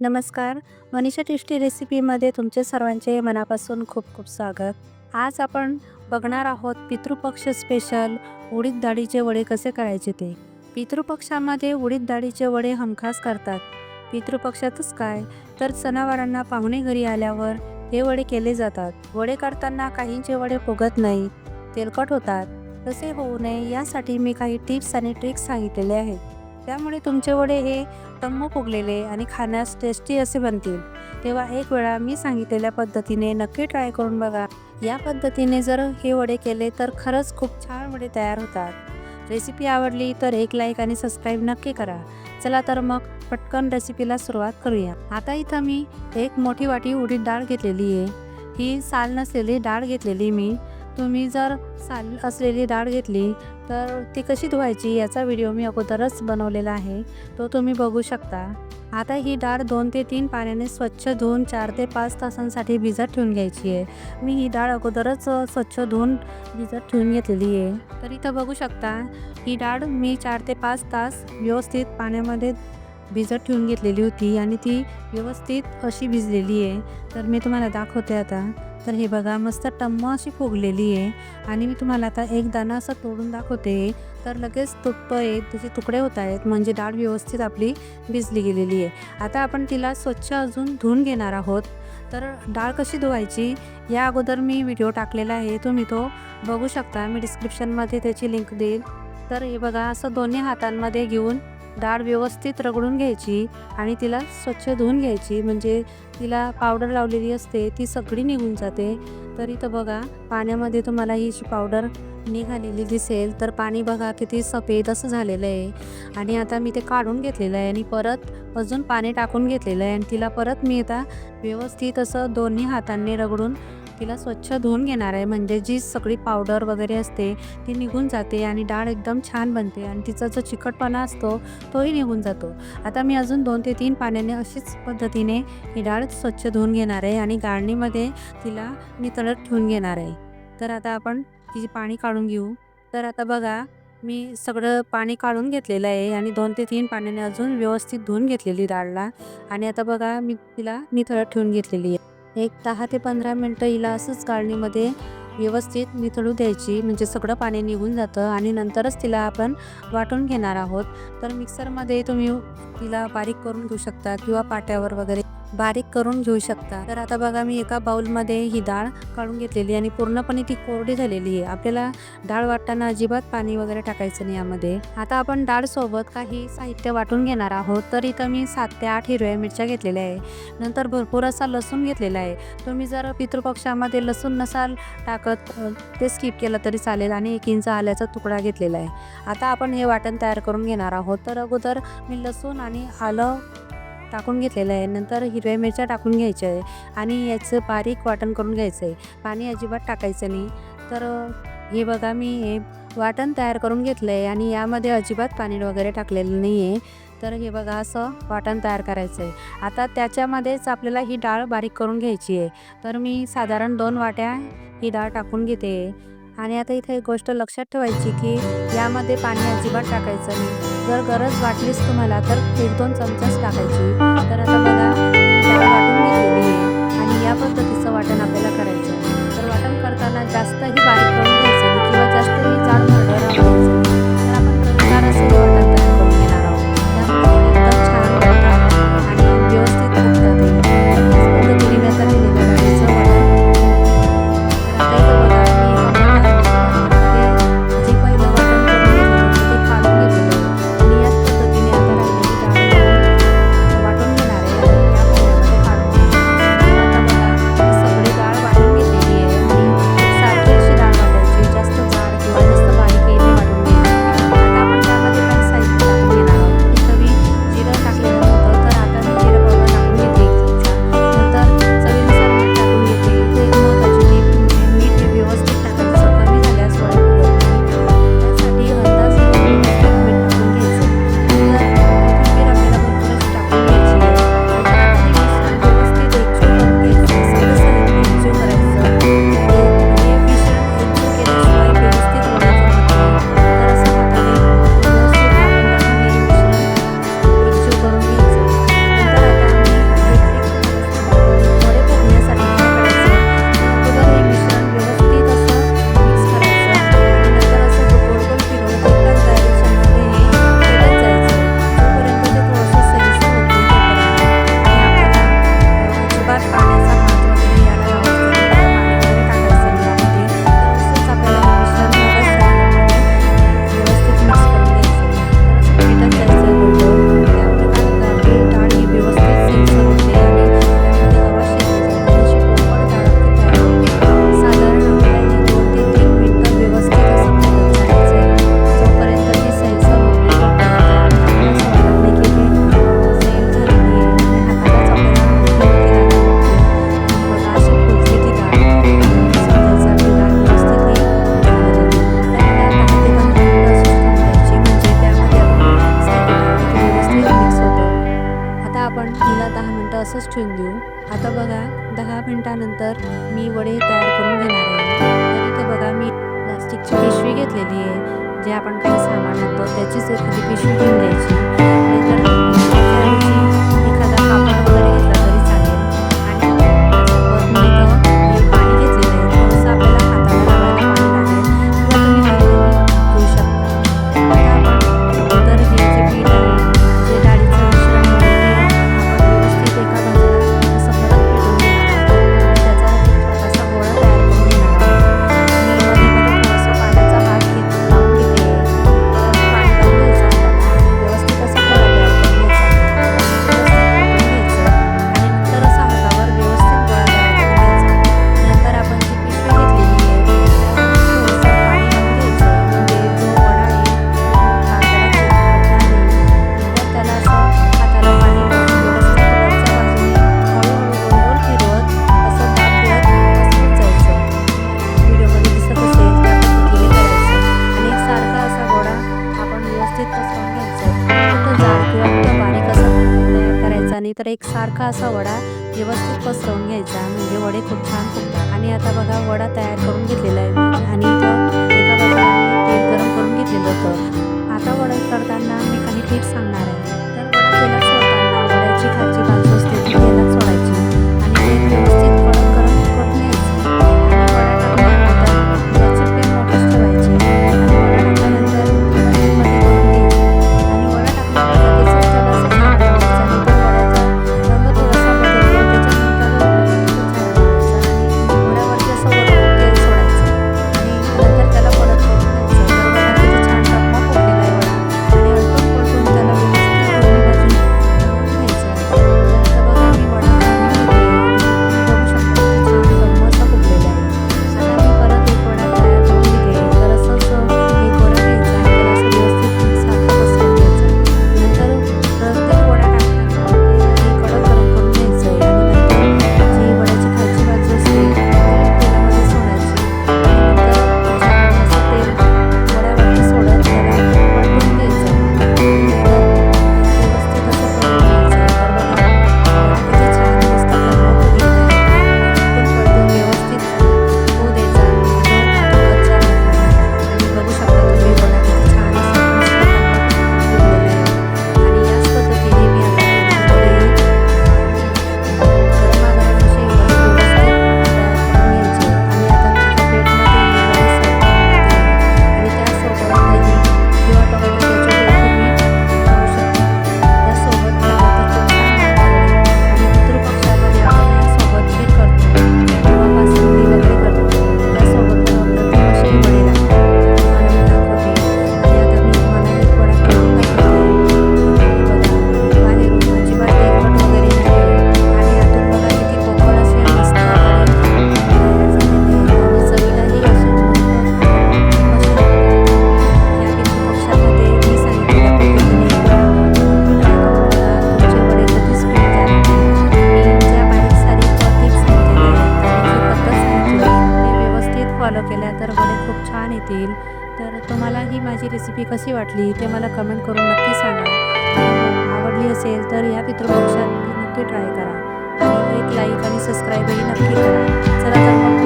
नमस्कार. मनीषा टेस्टी रेसिपीमध्ये तुमचे सर्वांचे मनापासून खूप खूप स्वागत. आज आपण बघणार आहोत पितृपक्ष स्पेशल उडीद डाळीचे वडे कसे करायचे ते. पितृपक्षामध्ये उडीद डाळीचे वडे हमखास करतात. पितृपक्षातच काय? तर सणावारांना पाहुणे घरी आल्यावर हे वडे केले जातात. वडे करताना काहींचे वडे फुगत नाही तेलकट होतात. तसे होऊ नये यासाठी मी काही टिप्स आणि ट्रिक्स सांगितलेले आहेत. त्यामुळे तुमचे वडे हे टम्म फुगलेले आणि खाण्यास टेस्टी असे बनतील. तेव्हा एक वेळा मी सांगितलेल्या पद्धतीने नक्की ट्राय करून बघा. या पद्धतीने जर हे वडे केले तर खरंच खूप छान वडे तयार होतात. रेसिपी आवडली तर एक लाईक आणि सबस्क्राईब नक्की करा. चला तर मग पटकन रेसिपीला सुरुवात करूया. आता इथं मी एक मोठी वाटी उडीद डाळ घेतलेली आहे. ही साल नसलेली डाळ घेतलेली मी. तुम्ही जर साल असलेली डाळ घेतली तर ती कशी धुवायची याचा व्हिडिओ मी अगोदरच बनवलेला आहे. तो तुम्ही बघू शकता. आता ही डाळ दोन ते तीन पाण्याने स्वच्छ धुवून चार ते पाच तासांसाठी भिजत ठेवून घ्यायची आहे. मी ही डाळ अगोदरच स्वच्छ धुवून भिजत ठेवून घेतलेली आहे. तर इथं बघू शकता ही डाळ मी चार ते पाच तास व्यवस्थित पाण्यामध्ये भिजत ठेवून घेतलेली होती आणि ती व्यवस्थित अशी भिजलेली आहे. तर मी तुम्हाला दाखवते आता. तर हे बघा मस्त टम्म अशी फुगलेली आहे. आणि मी तुम्हाला आता एक दाणा असं तोडून दाखवते. तर लगेच तुटतोय त्याचे तुकडे होत आहेत. म्हणजे डाळ व्यवस्थित आपली भिजली गेलेली आहे. आता आपण तिला स्वच्छ अजून धुवून घेणार आहोत. तर डाळ कशी धुवायची? या अगोदर मी व्हिडिओ टाकलेला आहे. तुम्ही तो बघू शकता. मी डिस्क्रिप्शनमध्ये त्याची लिंक देईल. तर हे बघा असं दोन्ही हातांमध्ये घेऊन डाळ व्यवस्थित रगडून घ्यायची आणि तिला स्वच्छ धुवून घ्यायची. म्हणजे तिला पावडर लावलेली असते ती सगळी निघून जाते. तर इथं बघा पाण्यामध्ये तुम्हाला ही पावडर निघालेली दिसेल तर पाणी बघा किती सफेद असं झालेलं आहे. आणि आता मी ते काढून घेतलेलं आहे आणि परत अजून पाणी टाकून घेतलेलं आहे. आणि तिला परत मी आता व्यवस्थित असं दोन्ही हातांनी रगडून तिला स्वच्छ धुवून घेणार आहे. म्हणजे जी सगळी पावडर वगैरे असते ती निघून जाते आणि डाळ एकदम छान बनते आणि तिचा जो चिकटपणा असतो तोही निघून जातो. आता मी अजून दोन ते तीन पाण्याने अशीच पद्धतीने ही डाळ स्वच्छ धुवून घेणार आहे आणि गाळणीमध्ये तिला नितळत ठेवून घेणार आहे. तर आता आपण तिची पाणी काढून घेऊ. तर आता बघा मी सगळं पाणी काढून घेतलेलं आहे आणि दोन ते तीन पाण्याने अजून व्यवस्थित धुवून घेतलेली डाळला. आणि आता बघा मी तिला नितळत ठेवून घेतलेली आहे. एक दहा ते पंधरा मिनटं हिला असंच गाळणीमध्ये व्यवस्थित निथळू द्यायची म्हणजे सगळं पाणी निघून जातं आणि नंतरच तिला आपण वाटून घेणार आहोत. तर मिक्सरमध्ये तुम्ही तिला बारीक करून घेऊ शकता किंवा पाट्यावर वगैरे बारीक करून घेऊ शकता. तर आता बघा मी एका बाउलमध्ये ही डाळ काढून घेतलेली आणि पूर्णपणे ती कोरडी झालेली आहे. आपल्याला डाळ वाटताना अजिबात पाणी वगैरे टाकायचं नाही यामध्ये. आता आपण डाळसोबत काही साहित्य वाटून घेणार आहोत. तर इथं मी सात ते आठ हिरव्या मिरच्या घेतलेल्या आहे. नंतर भरपूर असा लसूण घेतलेला आहे. तुम्ही जर पितृपक्षामध्ये लसूण नसाल टाकत ते स्किप केलं तरी चालेल आणि एक इंच आल्याचा तुकडा घेतलेला आहे. आता आपण हे वाटण तयार करून घेणार आहोत. तर अगोदर मी लसूण आणि आलं टाकून घेतलेलं आहे. नंतर हिरव्या मिरच्या टाकून घ्यायच्या आहे आणि याचं बारीक वाटण करून घ्यायचं आहे. पाणी अजिबात टाकायचं नाही. तर हे बघा मी हे वाटण तयार करून घेतलं आहे आणि यामध्ये अजिबात पाणी वगैरे टाकलेलं नाही आहे. तर हे बघा असं वाटण तयार करायचं आहे. आता त्याच्यामध्येच आपल्याला ही डाळ बारीक करून घ्यायची आहे. तर मी साधारण दोन वाट्या ही डाळ टाकून घेते. आणि आता इथे एक गोष्ट लक्षात ठेवायची की यामध्ये पाणी अजिबात टाकायचं नाही. जर गरज वाटलीच तुम्हाला तर एक दोन चमचाच टाकायची. तर आता बघा डाळ वाटून घेतलेली आहे आणि या पद्धतीचं वाटण आपल्याला करायचं तर वाटण करताना जास्तही बारीक करून घ्यायचं किंवा जास्तही जाड तर आपण प्रकार असं असंच ठेवून देऊ. आता बघा दहा मिनटानंतर मी वडे तयार करून घेणार आहे. तर इथं बघा मी प्लास्टिकची पिशवी घेतलेली आहे. जे आपण काही सामान आणतो त्याचीच एखादी पिशवी घेऊन द्यायची एकसारखा असा वडा व्यवस्थित पसरवून घ्यायचा. म्हणजे वडे खूप छान फुटतात. आणि आता बघा वडा तयार करून घेतलेला आहे. आणि एका बाजूला तेल गरम करून घेतलेलं होतं. आता वडा करताना मी खूप छान येतील. तर तुम्हाला ही माझी रेसिपी कशी वाटली ते मला कमेंट करून नक्की सांगा. आवडली असेल तर या पितृपक्षात नक्की ट्राय करा. आणि एक लाईक आणि सबस्क्राईबही नक्की करा. चला तर मग